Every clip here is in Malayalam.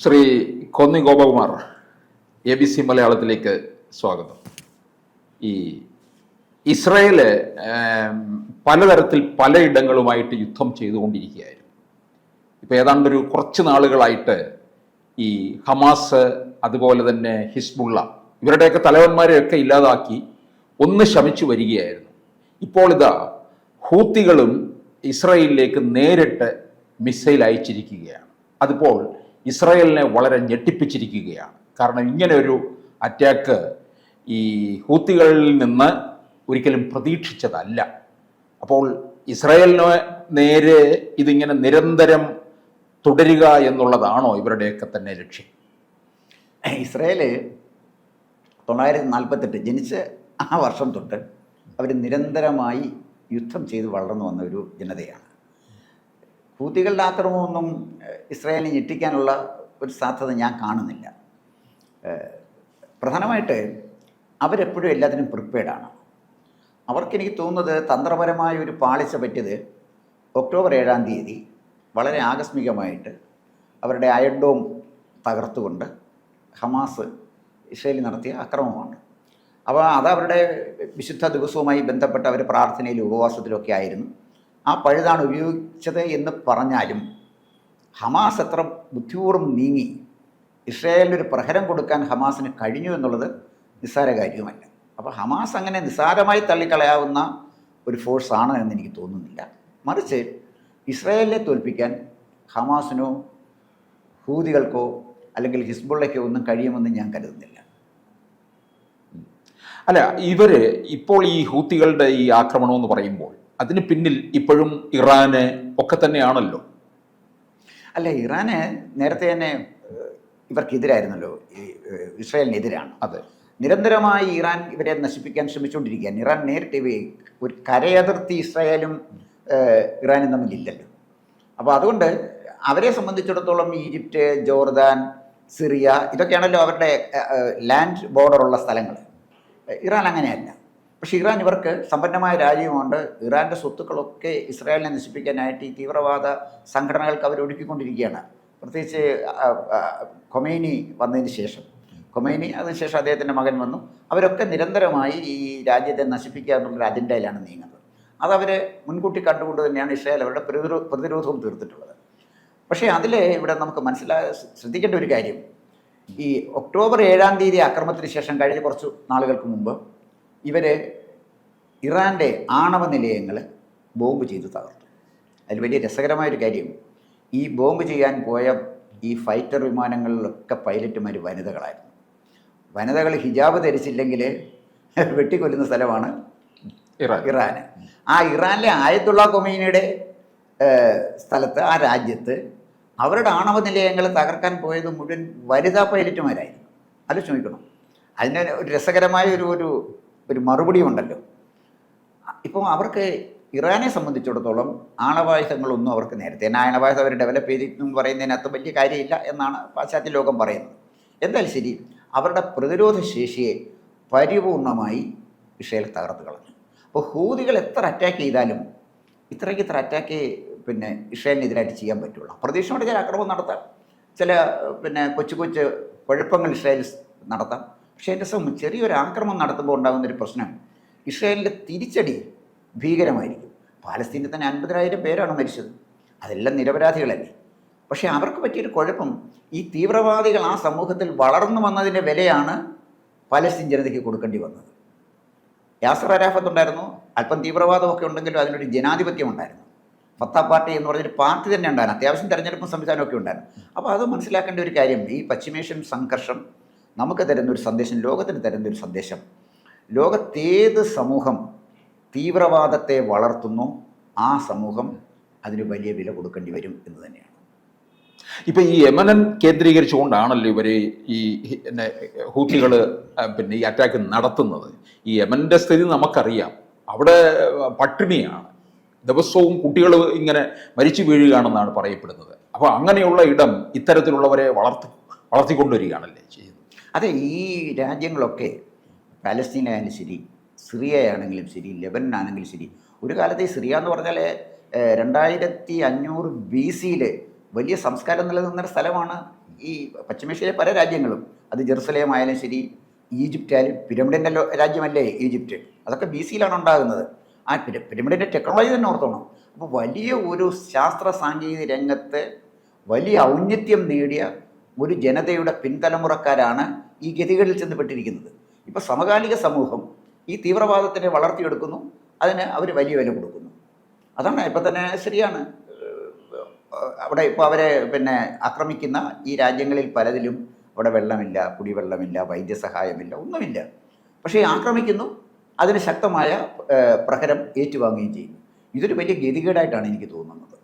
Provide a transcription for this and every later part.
Shri Konni Gopakumar A B C മലയാളത്തിലേക്ക് സ്വാഗതം. ഈ ഇസ്രയേൽ പലതരത്തിൽ പലയിടങ്ങളുമായിട്ട് യുദ്ധം ചെയ്തുകൊണ്ടിരിക്കുകയായിരുന്നു. ഇപ്പോൾ ഏതാണ്ട് ഒരു കുറച്ച് നാളുകളായിട്ട് ഈ ഹമാസ് അതുപോലെ തന്നെ ഹിസ്ബുള്ള ഇവരുടെയൊക്കെ തലവന്മാരെയൊക്കെ ഇല്ലാതാക്കി ഒന്ന് ശമിച്ചു വരികയായിരുന്നു. ഇപ്പോൾ ഇതാ ഹൂത്തികളും ഇസ്രയേലിലേക്ക് നേരിട്ട് മിസൈൽ അയച്ചിരിക്കുകയാണ്. അതിപ്പോൾ ഇസ്രയേലിനെ വളരെ ഞെട്ടിപ്പിച്ചിരിക്കുകയാണ്. കാരണം ഇങ്ങനെ ഒരു അറ്റാക്ക് ഈ ഹൂത്തികളിൽ നിന്ന് ഒരിക്കലും പ്രതീക്ഷിച്ചതല്ല. അപ്പോൾ ഇസ്രയേലിന് നേരെ ഇതിങ്ങനെ നിരന്തരം തുടരുക എന്നുള്ളതാണോ ഇവരുടെയൊക്കെ തന്നെ ലക്ഷ്യം? ഇസ്രയേൽ തൊള്ളായിരത്തി നാൽപ്പത്തെട്ട് ജനിച്ച ആ വർഷം തൊട്ട് അവർ നിരന്തരമായി യുദ്ധം ചെയ്ത് വളർന്നു വന്ന ഒരു ജനതയാണ്. ഹൂത്തികളുടെ ആക്രമണമൊന്നും ഇസ്രായേലിനെ ഞെട്ടിക്കാനുള്ള ഒരു സാധ്യത ഞാൻ കാണുന്നില്ല. പ്രധാനമായിട്ട് അവരെപ്പോഴും എല്ലാത്തിനും പ്രിപ്പയർഡാണ്. അവർക്കെനിക്ക് തോന്നുന്നത് തന്ത്രപരമായ ഒരു പാളിച്ച പറ്റിയത് ഒക്ടോബർ ഏഴാം തീയതി വളരെ ആകസ്മികമായിട്ട് അവരുടെ അയഡോം തകർത്തുകൊണ്ട് ഹമാസ് ഇസ്രയേലിൽ നടത്തിയ അക്രമമാണ്. അപ്പോൾ അത് അവരുടെ വിശുദ്ധ ദിവസവുമായി ബന്ധപ്പെട്ട് അവർ പ്രാർത്ഥനയിലും ഉപവാസത്തിലൊക്കെ ആയിരുന്നു. ആ പഴുതാണ് ഉപയോഗിച്ചത് എന്ന് പറഞ്ഞാലും ഹമാസ് എത്ര ബുദ്ധിപൂർവം നീങ്ങി ഇസ്രായേലിനൊരു പ്രഹരം കൊടുക്കാൻ ഹമാസിന് കഴിഞ്ഞു എന്നുള്ളത് നിസ്സാര കാര്യവുമല്ല. അപ്പോൾ ഹമാസ് അങ്ങനെ നിസ്സാരമായി തള്ളിക്കളയാവുന്ന ഒരു ഫോഴ്സാണ് എന്ന് എനിക്ക് തോന്നുന്നില്ല. മറിച്ച് ഇസ്രായേലിനെ തോൽപ്പിക്കാൻ ഹമാസിനോ ഹൂതികൾക്കോ അല്ലെങ്കിൽ ഹിസ്ബുള്ളയ്ക്കോ ഒന്നും കഴിയുമെന്ന് ഞാൻ കരുതുന്നില്ല. അല്ല ഇവർ ഇപ്പോൾ ഈ ഹൂത്തികളുടെ ഈ ആക്രമണമെന്ന് പറയുമ്പോൾ അതിന് പിന്നിൽ ഇപ്പോഴും ഇറാന് ഒക്കെ തന്നെയാണല്ലോ. അല്ല ഇറാന് നേരത്തെ തന്നെ ഇവർക്കെതിരായിരുന്നല്ലോ ഇസ്രായേലിനെതിരാണ്. അതെ. നിരന്തരമായി ഇറാൻ ഇവരെ നശിപ്പിക്കാൻ ശ്രമിച്ചുകൊണ്ടിരിക്കുകയാണ്. ഇറാൻ നേരിട്ട് ഇവ ഒരു കരയതിർത്തി ഇസ്രായേലും ഇറാനും തമ്മിലില്ലല്ലോ. അപ്പോൾ അതുകൊണ്ട് അവരെ സംബന്ധിച്ചിടത്തോളം ഈജിപ്റ്റ് ജോർദാൻ സിറിയ ഇതൊക്കെയാണല്ലോ അവരുടെ ലാൻഡ് ബോർഡറുള്ള സ്ഥലങ്ങൾ. ഇറാൻ അങ്ങനെയല്ല. പക്ഷേ ഇറാൻ ഇവർക്ക് സമ്പന്നമായ രാജ്യമുണ്ട്. ഇറാന്റെ സ്വത്തുക്കളൊക്കെ ഇസ്രായേലിനെ നശിപ്പിക്കാനായിട്ട് ഈ തീവ്രവാദ സംഘടനകൾക്ക് അവർ ഒരുക്കിക്കൊണ്ടിരിക്കുകയാണ്. പ്രത്യേകിച്ച് കൊമേനി വന്നതിന് ശേഷം. ഖൊമൈനി അതിനുശേഷം അദ്ദേഹത്തിന്റെ മകൻ വന്നു. അവരൊക്കെ നിരന്തരമായി ഈ രാജ്യത്തെ നശിപ്പിക്കുക എന്നുള്ളൊരു അജണ്ടയിലാണ് നീങ്ങുന്നത്. അതവർ മുൻകൂട്ടി കണ്ടുകൊണ്ട് തന്നെയാണ് ഇസ്രായേൽ അവരുടെ പ്രതിരോ പ്രതിരോധവും തീർത്തിട്ടുള്ളത്. പക്ഷേ അതിൽ ഇവിടെ നമുക്ക് മനസ്സിലാ ശ്രദ്ധിക്കേണ്ട ഒരു കാര്യം. ഈ ഒക്ടോബർ ഏഴാം തീയതി അക്രമത്തിന് ശേഷം കഴിഞ്ഞ കുറച്ച് നാളുകൾക്ക് മുമ്പ് ഇവർ ഇറാന്റെ ആണവ നിലയങ്ങൾ ബോംബ് ചെയ്ത് തകർത്തു. അതിൽ വലിയ രസകരമായൊരു കാര്യം ഈ ബോംബ് ചെയ്യാൻ പോയ ഈ ഫൈറ്റർ വിമാനങ്ങളിലൊക്കെ പൈലറ്റുമാർ വനിതകളായിരുന്നു. വനിതകൾ ഹിജാബ് ധരിച്ചില്ലെങ്കിൽ വെട്ടിക്കൊല്ലുന്ന സ്ഥലമാണ് ഇറാൻ. ഇറാൻ ആ ഇറാനിലെ ആയത്തുള്ള കൊമീനയുടെ സ്ഥലത്ത് ആ രാജ്യത്ത് അവരുടെ ആണവ നിലയങ്ങൾ തകർക്കാൻ പോയത് മുഴുവൻ വനിതാ പൈലറ്റുമാരായിരുന്നു. അത് ചോദിക്കണം അതിന് ഒരു രസകരമായ ഒരു ഒരു ഒരു മറുപടി ഉണ്ടല്ലോ ഇപ്പോൾ അവർക്ക് ഇറാനെ സംബന്ധിച്ചിടത്തോളം ആണവായുധങ്ങളൊന്നും അവർക്ക് നേരത്തെ തന്നെ ആണവായുധം അവർ ഡെവലപ്പ് ചെയ്തിട്ടും പറയുന്നതിനകത്ത് വലിയ കാര്യമില്ല എന്നാണ് പാശ്ചാത്യ ലോകം പറയുന്നത്. എന്തായാലും ശരി അവരുടെ പ്രതിരോധ ശേഷിയെ പരിപൂർണമായി ഇസ്രയേൽ തകർത്ത് കളഞ്ഞു. അപ്പോൾ ഹൂതികൾ എത്ര അറ്റാക്ക് ചെയ്താലും ഇത്രയ്ക്ക് ഇത്ര അറ്റാക്ക് പിന്നെ ഇസ്രായേലിനെതിരായിട്ട് ചെയ്യാൻ പറ്റുള്ളൂ. പ്രതീക്ഷയോടെ ചില അക്രമം നടത്താം. ചില പിന്നെ കൊച്ചു കൊച്ചു കുഴപ്പങ്ങൾ ഇസ്രായേൽ നടത്താം. പക്ഷേ എന്റെ സമയം ചെറിയൊരു ആക്രമണം നടത്തുമ്പോൾ ഉണ്ടാകുന്നൊരു പ്രശ്നം ഇസ്രായേലിന്റെ തിരിച്ചടി ഭീകരമായിരിക്കും. പാലസ്തീനിൽ തന്നെ അൻപതിനായിരം പേരാണ് മരിച്ചത്. അതെല്ലാം നിരപരാധികളല്ലേ? പക്ഷേ അവർക്ക് പറ്റിയൊരു കുഴപ്പം ഈ തീവ്രവാദികൾ ആ സമൂഹത്തിൽ വളർന്നു വന്നതിന്റെ വിലയാണ് പാലസ്തീൻ ജനതയ്ക്ക് കൊടുക്കേണ്ടി വന്നത്. യാസർ അരാഫത്ത് ഉണ്ടായിരുന്നു അല്പം തീവ്രവാദമൊക്കെ ഉണ്ടെങ്കിലും അതിനൊരു ജനാധിപത്യം ഉണ്ടായിരുന്നു. ഫത്ത പാർട്ടി എന്ന് പറഞ്ഞൊരു പാർട്ടി തന്നെ ഉണ്ടായിരുന്നു അത്യാവശ്യം തെരഞ്ഞെടുപ്പും സംവിധാനമൊക്കെ ഉണ്ടായിരുന്നു. അപ്പോൾ അത് മനസ്സിലാക്കേണ്ട ഒരു കാര്യം ഈ പശ്ചിമേഷ്യൻ സംഘർഷം നമുക്ക് തരുന്ന ഒരു സന്ദേശം ലോകത്തിന് തരുന്ന ഒരു സന്ദേശം. ലോകത്തേത് സമൂഹം തീവ്രവാദത്തെ വളർത്തുന്നു ആ സമൂഹം അതിന് വലിയ വില കൊടുക്കേണ്ടി വരും എന്ന് തന്നെയാണ്. ഇപ്പൊ ഈ യമനൻ കേന്ദ്രീകരിച്ചുകൊണ്ടാണല്ലോ ഇവർ ഈ പിന്നെ പിന്നെ ഈ അറ്റാക്ക് നടത്തുന്നത്. ഈ യമന്റെ സ്ഥിതി നമുക്കറിയാം. അവിടെ പട്ടിണിയാണ്. ദിവസവും കുട്ടികൾ ഇങ്ങനെ മരിച്ചു വീഴുകയാണെന്നാണ് പറയപ്പെടുന്നത്. അപ്പോൾ അങ്ങനെയുള്ള ഇടം ഇത്തരത്തിലുള്ളവരെ വളർത്തി വളർത്തിക്കൊണ്ടുവരികയാണല്ലേ ചെയ്യുന്നത്? അതെ ഈ രാജ്യങ്ങളൊക്കെ പാലസ്തീനായാലും ശരി സിറിയയാണെങ്കിലും ശരി ലെബനാണെങ്കിലും ശരി ഒരു കാലത്ത് ഈ സിറിയ എന്ന് പറഞ്ഞാൽ രണ്ടായിരത്തി അഞ്ഞൂറ് ബി സിയിൽ വലിയ സംസ്കാരം നിലനിന്നൊരു സ്ഥലമാണ് ഈ പശ്ചിമേഷ്യയിലെ പല രാജ്യങ്ങളും. അത് ജെറുസലേം ആയാലും ശരി ഈജിപ്റ്റ് ആയാലും പിരമിഡിന്റെ രാജ്യമല്ലേ ഈജിപ്റ്റ്? അതൊക്കെ ബി സിയിലാണ് ഉണ്ടാകുന്നത്. ആ പിര- പിരമിഡിന്റെ ടെക്നോളജി തന്നെ ഓർത്തോണം. അപ്പോൾ വലിയ ഒരു ശാസ്ത്ര സാങ്കേതിക രംഗത്ത് വലിയ ഔന്നത്യം നേടിയ ഒരു ജനതയുടെ പിൻതലമുറക്കാരാണ് ഈ ഗതികളിൽ ചെന്നപ്പെട്ടിരിക്കുന്നത് ഇപ്പം സമകാലിക സമൂഹം ഈ തീവ്രവാദത്തിനെ വളർത്തിയെടുക്കുന്നു അതിന് അവർ വലിയ വില കൊടുക്കുന്നു. അതാണ് ഇപ്പം തന്നെ ശരിയാണ്. അവിടെ ഇപ്പോൾ അവരെ പിന്നെ ആക്രമിക്കുന്ന ഈ രാജ്യങ്ങളിൽ പലതിലും അവിടെ വെള്ളമില്ല കുടിവെള്ളമില്ല വൈദ്യസഹായമില്ല ഒന്നുമില്ല. പക്ഷേ ആക്രമിക്കുന്നു അതിന് ശക്തമായ പ്രഹരം ഏറ്റുവാങ്ങുകയും ചെയ്യുന്നു. ഇതൊരു വലിയ ഗതികേടായിട്ടാണ് എനിക്ക് തോന്നുന്നത്.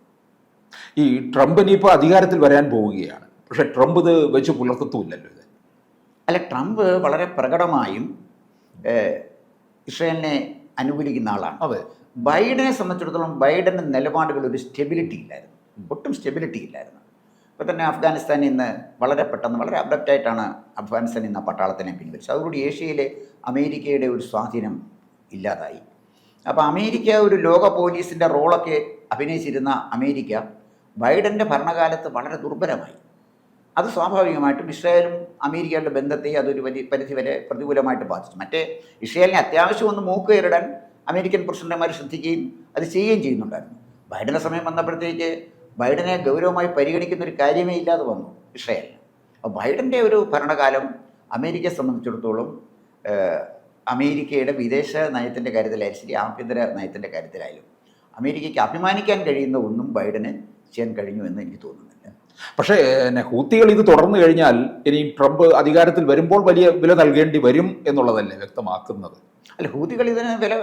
ഈ ട്രംപ് ഇനിയിപ്പോൾ അധികാരത്തിൽ വരാൻ പോവുകയാണ്. പക്ഷേ ട്രംപ് ഇത് വെച്ച് പുലർത്തത്തുമില്ലല്ലോ ഇത്. അല്ല ട്രംപ് വളരെ പ്രകടമായും ഇസ്രയേലിനെ അനുകൂലിക്കുന്ന ആളാണ്. അതെ. ബൈഡനെ സംബന്ധിച്ചിടത്തോളം ബൈഡന്റെ നിലപാടുകൾ ഒരു സ്റ്റെബിലിറ്റി ഇല്ലായിരുന്നു. ഒട്ടും സ്റ്റെബിലിറ്റി ഇല്ലായിരുന്നു. ഇപ്പോൾ തന്നെ അഫ്ഗാനിസ്ഥാനിൽ നിന്ന് വളരെ പെട്ടെന്ന് വളരെ അബ്ഡപ്റ്റായിട്ടാണ് അഫ്ഗാനിസ്ഥാനിൽ നിന്ന് പട്ടാളത്തിനെ പിൻവലിച്ചത്. അതോടുകൂടി ഏഷ്യയിലെ അമേരിക്കയുടെ ഒരു സ്വാധീനം ഇല്ലാതായി. അപ്പോൾ അമേരിക്ക ഒരു ലോക പോലീസിന്റെ റോളൊക്കെ അഭിനയിച്ചിരുന്ന അമേരിക്ക ബൈഡന്റെ ഭരണകാലത്ത് വളരെ ദുർബലമായി. അത് സ്വാഭാവികമായിട്ടും ഇസ്രായേലും അമേരിക്കയുടെ ബന്ധത്തെ അതൊരു വലിയ പരിധിവരെ പ്രതികൂലമായിട്ട് ബാധിച്ചു. മറ്റേ ഇസ്രായേലിനെ അത്യാവശ്യം ഒന്ന് മൂക്ക് കയറിടാൻ അമേരിക്കൻ പ്രസിഡന്റുമാർ ശ്രദ്ധിക്കുകയും അത് ചെയ്യുകയും ചെയ്യുന്നുണ്ടായിരുന്നു. ബൈഡന്റെ സമയം വന്നപ്പോഴത്തേക്ക് ബൈഡനെ ഗൗരവമായി പരിഗണിക്കുന്ന ഒരു കാര്യമേ ഇല്ലാതെ വന്നു ഇസ്രായേൽ അപ്പോൾ ബൈഡന്റെ ഒരു ഭരണകാലം അമേരിക്കയെ സംബന്ധിച്ചിടത്തോളം അമേരിക്കയുടെ വിദേശ നയത്തിന്റെ കാര്യത്തിലായാലും ശരി ആഭ്യന്തര നയത്തിന്റെ കാര്യത്തിലായാലും അമേരിക്കയ്ക്ക് അഭിമാനിക്കാൻ കഴിയുന്ന ഒന്നും ബൈഡന് ചെയ്യാൻ കഴിഞ്ഞു എന്ന് എനിക്ക് തോന്നുന്നില്ല. പക്ഷേ പിന്നെ ഹൂത്തികൾ ഇത് തുടർന്നു കഴിഞ്ഞാൽ ഇനി ട്രംപ് അധികാരത്തിൽ വരുമ്പോൾ വലിയ വില നൽകേണ്ടി വരും എന്നുള്ളതല്ലേ വ്യക്തമാക്കുന്നത്? അല്ല ഹൂതികൾ ഇതിന് വില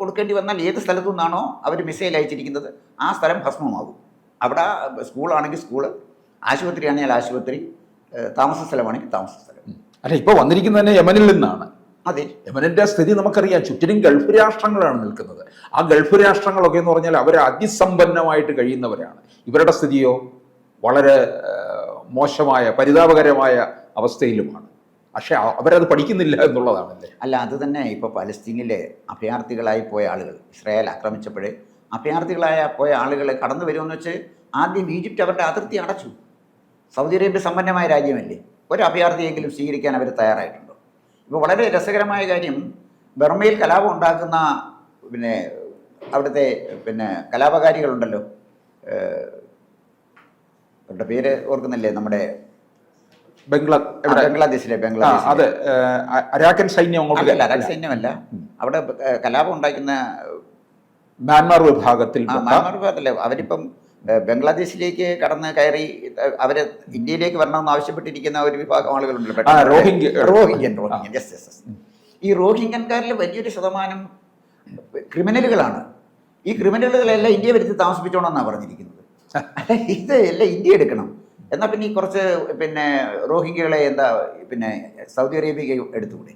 കൊടുക്കേണ്ടി വന്നാൽ ഏത് സ്ഥലത്തു നിന്നാണോ അവർ മിസൈൽ അയച്ചിരിക്കുന്നത്? ആ സ്ഥലം ഭസ്മമാകും. അവിടെ സ്കൂളാണെങ്കിൽ സ്കൂൾ ആശുപത്രി ആണെങ്കിൽ ആശുപത്രി താമസ സ്ഥലമാണെങ്കിൽ താമസ സ്ഥലം. അല്ല ഇപ്പോൾ വന്നിരിക്കുന്നത് തന്നെ യമനിൽ നിന്നാണ്. അതെ. യമനിന്റെ സ്ഥിതി നമുക്കറിയാം ചുറ്റിനും ഗൾഫ് രാഷ്ട്രങ്ങളാണ് നിൽക്കുന്നത്. ആ ഗൾഫ് രാഷ്ട്രങ്ങളൊക്കെ എന്ന് പറഞ്ഞാൽ അവർ അതിസമ്പന്നമായിട്ട് കഴിയുന്നവരാണ്. ഇവരുടെ സ്ഥിതിയോ? വളരെ മോശമായ പരിതാപകരമായ അവസ്ഥയിലുമാണ്. പക്ഷെ അവരത് പഠിക്കുന്നില്ല എന്നുള്ളതാണല്ലേ? അല്ല അത് തന്നെ. ഇപ്പോൾ പലസ്തീനിലെ അഭയാർത്ഥികളായി പോയ ആളുകൾ ഇസ്രായേൽ ആക്രമിച്ചപ്പോഴേ അഭയാർത്ഥികളായ പോയ ആളുകൾ കടന്നു വരുമെന്ന് വെച്ച് ആദ്യം ഈജിപ്റ്റ് അവരുടെ അതിർത്തി അടച്ചു. സൗദി അറേബ്യ സമ്പന്നമായ രാജ്യമല്ലേ? ഒരു അഭയാർത്ഥിയെങ്കിലും സ്വീകരിക്കാൻ അവർ തയ്യാറായിട്ടുണ്ടോ? ഇപ്പോൾ വളരെ രസകരമായ കാര്യം ബർമയിൽ കലാപം ഉണ്ടാക്കുന്ന പിന്നെ അവിടുത്തെ പിന്നെ കലാപകാരികളുണ്ടല്ലോ അവരുടെ പേര് ഓർക്കുന്നില്ലേ നമ്മുടെ ബംഗ്ലാ ബംഗ്ലാദേശിലെ ബംഗ്ലാദേശ് അതെ. അരാക്കൻ സൈന്യം അരക് സൈന്യമല്ല അവിടെ കലാപം ഉണ്ടാക്കുന്ന മ്യാൻമാർ വിഭാഗത്തിൽ മ്യാൻമാർ വിഭാഗത്തിലെ അവരിപ്പം ബംഗ്ലാദേശിലേക്ക് കടന്ന് കയറി അവർ ഇന്ത്യയിലേക്ക് വരണമെന്ന് ആവശ്യപ്പെട്ടിരിക്കുന്ന ഒരു വിഭാഗം ആളുകളുണ്ടല്ലോ റോഹിംഗ്യൻ റോഹിംഗ്യൻ. യെസ് യെസ് ഈ റോഹിംഗ്യൻകാരിൽ വലിയൊരു ശതമാനം ക്രിമിനലുകളാണ്. ഈ ക്രിമിനലുകളെല്ലാം ഇന്ത്യ വരുത്തി താമസിപ്പിച്ചോണമെന്നാണ് പറഞ്ഞിരിക്കുന്നത്. അല്ല ഇത് എല്ലാം ഇന്ത്യ എടുക്കണം. എന്നാൽ പിന്നെ ഈ കുറച്ച് പിന്നെ റോഹിംഗ്യകളെ എന്താ പിന്നെ സൗദി അറേബ്യക്ക് എടുത്തുകൂടെ?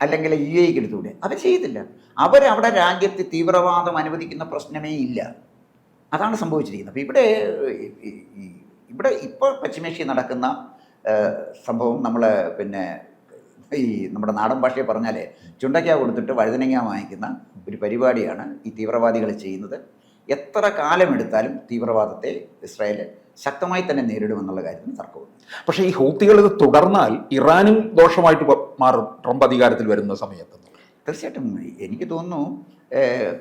അല്ലെങ്കിൽ യു എക്ക് എടുത്തുകൂടെ? അവർ ചെയ്തില്ല. അവരവിടെ രാജ്യത്ത് തീവ്രവാദം അനുവദിക്കുന്ന പ്രശ്നമേ ഇല്ല. അതാണ് സംഭവിച്ചിരിക്കുന്നത്. അപ്പോൾ ഇവിടെ ഇവിടെ ഇപ്പോൾ പശ്ചിമേഷ്യ നടക്കുന്ന സംഭവം നമ്മൾ പിന്നെ ഈ നമ്മുടെ നാടൻ ഭാഷയെ പറഞ്ഞാൽ ചുണ്ടയ്ക്ക കൊടുത്തിട്ട് വഴുതനങ്ങ വാങ്ങിക്കുന്ന ഒരു പരിപാടിയാണ് ഈ തീവ്രവാദികൾ ചെയ്യുന്നത്. എത്ര കാലമെടുത്താലും തീവ്രവാദത്തെ ഇസ്രായേൽ ശക്തമായി തന്നെ നേരിടുമെന്നുള്ള കാര്യത്തിന് തർക്കവും പക്ഷേ ഈ ഹൂത്തികൾ ഇത് തുടർന്നാൽ ഇറാനും ദോഷമായിട്ട് മാറും. ട്രംപ് അധികാരത്തിൽ വരുന്ന സമയത്ത്. തീർച്ചയായിട്ടും എനിക്ക് തോന്നുന്നു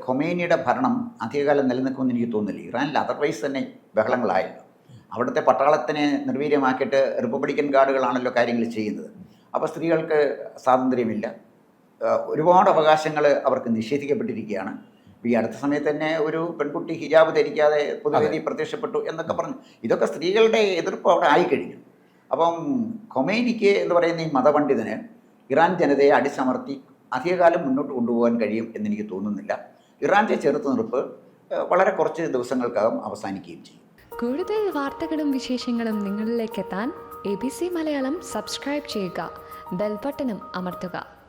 ഖൊമേനിയുടെ ഭരണം അധികകാലം നിലനിൽക്കുമെന്ന് എനിക്ക് തോന്നുന്നില്ല. ഇറാനിൽ അതർവൈസ് തന്നെ ബഹളങ്ങളായല്ലോ. അവിടുത്തെ പട്ടാളത്തിനെ നിർവീര്യമാക്കിയിട്ട് റിപ്പബ്ലിക്കൻ ഗാർഡുകളാണല്ലോ കാര്യങ്ങൾ ചെയ്യുന്നത്. അപ്പോൾ സ്ത്രീകൾക്ക് സ്വാതന്ത്ര്യമില്ല. ഒരുപാട് അവകാശങ്ങൾ അവർക്ക് നിഷേധിക്കപ്പെട്ടിരിക്കുകയാണ്. ഈ അടുത്ത സമയത്ത് തന്നെ ഒരു പെൺകുട്ടി ഹിജാബ് ധരിക്കാതെ പൊതുവേദി പ്രത്യക്ഷപ്പെട്ടു എന്നൊക്കെ പറഞ്ഞു. ഇതൊക്കെ സ്ത്രീകളുടെ എതിർപ്പ് അവിടെ ആയിക്കഴിഞ്ഞു. അപ്പം കൊമേനിക്ക് എന്ന് പറയുന്ന ഈ മതപണ്ഡിതന് ഇറാൻ ജനതയെ അടിച്ചമർത്തി അധികകാലം മുന്നോട്ട് കൊണ്ടുപോകാൻ കഴിയും എന്നെനിക്ക് തോന്നുന്നില്ല. ഇറാന്റെ ചെറുത്തുനിർപ്പ് നിർപ്പ് വളരെ കുറച്ച് ദിവസങ്ങൾക്കകം അവസാനിക്കുകയും ചെയ്യും. കൂടുതൽ വാർത്തകളും വിശേഷങ്ങളും നിങ്ങളിലേക്ക് എത്താൻ A B C Malayalam subscribe ചെയ്യുക. ബെൽബട്ടനും അമർത്തുക.